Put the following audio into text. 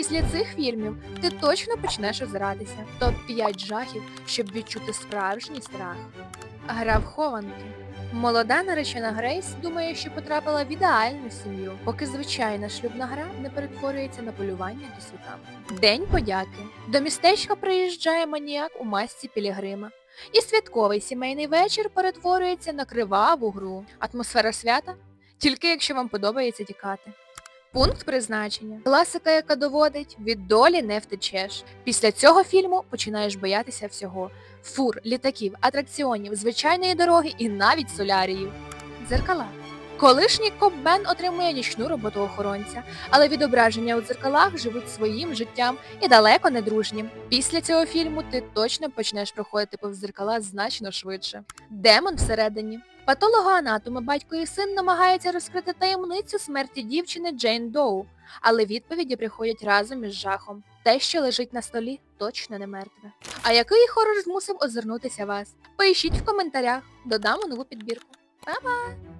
Після цих фільмів ти точно почнеш озиратися. Топ-5 жахів, щоб відчути справжній страх. Гра в хованки. Молода наречена Грейс думає, що потрапила в ідеальну сім'ю, поки звичайна шлюбна гра не перетворюється на полювання до світанку. День подяки. До містечка приїжджає маніяк у масці Пілігрима. І святковий сімейний вечір перетворюється на криваву гру. Атмосфера свята? Тільки якщо вам подобається тікати. Пункт призначення. Класика, яка доводить, від долі не втечеш. Після цього фільму починаєш боятися всього. Фур, літаків, атракціонів, звичайної дороги і навіть соляріїв. Дзеркала. Колишній коп Бен отримує нічну роботу охоронця, але відображення у дзеркалах живуть своїм життям і далеко не дружнім. Після цього фільму ти точно почнеш проходити повз дзеркала значно швидше. Демон всередині. Патологоанатоми батько і син намагаються розкрити таємницю смерті дівчини Джейн Доу, але відповіді приходять разом із жахом. Те, що лежить на столі, точно не мертве. А який хорор змусив озирнутися вас? Пишіть в коментарях, додам у нову підбірку. Па-па!